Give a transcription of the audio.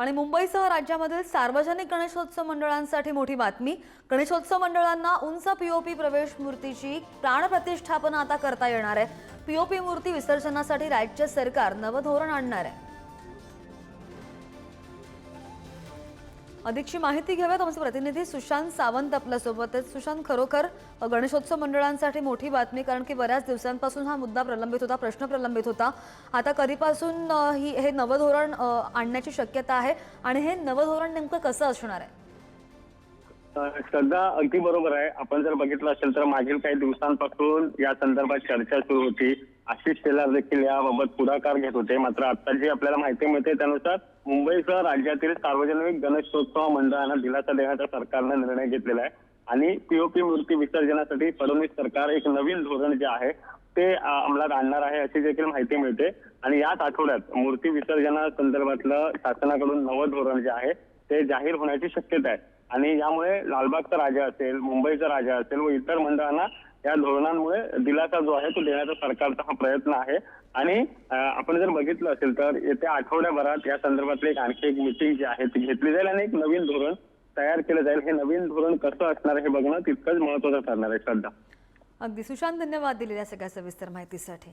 आणि मुंबईसह राज्यामधील सार्वजनिक गणेशोत्सव मंडळांसाठी मोठी बातमी. गणेशोत्सव मंडळांना उंच पीओपी प्रवेश मूर्तीची प्राणप्रतिष्ठापना आता करता येणार आहे. पीओपी मूर्ती विसर्जनासाठी राज्य सरकार नवं धोरण आणणार आहे. अधिकची माहिती घेऊयात. आमचे प्रतिनिधी सुशांत सावंत आपल्यासोबत आहेत. सुशांत खरोखर गणेशोत्सव मंडळांसाठी मोठी बातमी कारण की बऱ्याच दिवसांपासून हा मुद्दा प्रलंबित होता प्रश्न प्रलंबित होता. आता कधीपासून ही हे नवं धोरण आणण्याची शक्यता आहे आणि हे नवं धोरण नेमकं कसं असणार आहे? श्रद्धा अगदी बरोबर आहे. आपण जर बघितलं असेल तर मागील काही दिवसांपासून या संदर्भात चर्चा सुरू होती. आशिष शेलार देखील याबाबत पुढाकार घेत होते. मात्र आता जी आपल्याला माहिती मिळते त्यानुसार मुंबईसह राज्यातील सार्वजनिक गणेशोत्सव मंडळांना दिलासा देण्याचा सरकारनं निर्णय घेतलेला आहे. आणि पीओपी मूर्ती विसर्जनासाठी फडणवीस सरकार एक नवीन धोरण जे आहे ते अंमलात आणणार आहे अशी देखील माहिती मिळते. आणि याच आठवड्यात मूर्ती विसर्जना संदर्भातलं शासनाकडून नवं धोरण जे आहे ते जाहीर होण्याची शक्यता आहे. आणि यामुळे लालबागचा राजा असेल मुंबईचा राजा असेल व इतर मंडळांना या धोरणांमुळे दिलासा जो आहे तो देण्याचा सरकारचा हा प्रयत्न आहे. आणि आपण जर बघितलं असेल तर येत्या आठवड्याभरात या संदर्भातली एक आणखी एक मिटिंग जी आहे ती घेतली जाईल आणि एक नवीन धोरण तयार केलं जाईल. हे नवीन धोरण कसं असणार हे बघणं तितकंच महत्वाचं ठरणार आहे श्रद्धा. अगदी सुशांत धन्यवाद दिलेल्या सगळ्या सविस्तर माहितीसाठी.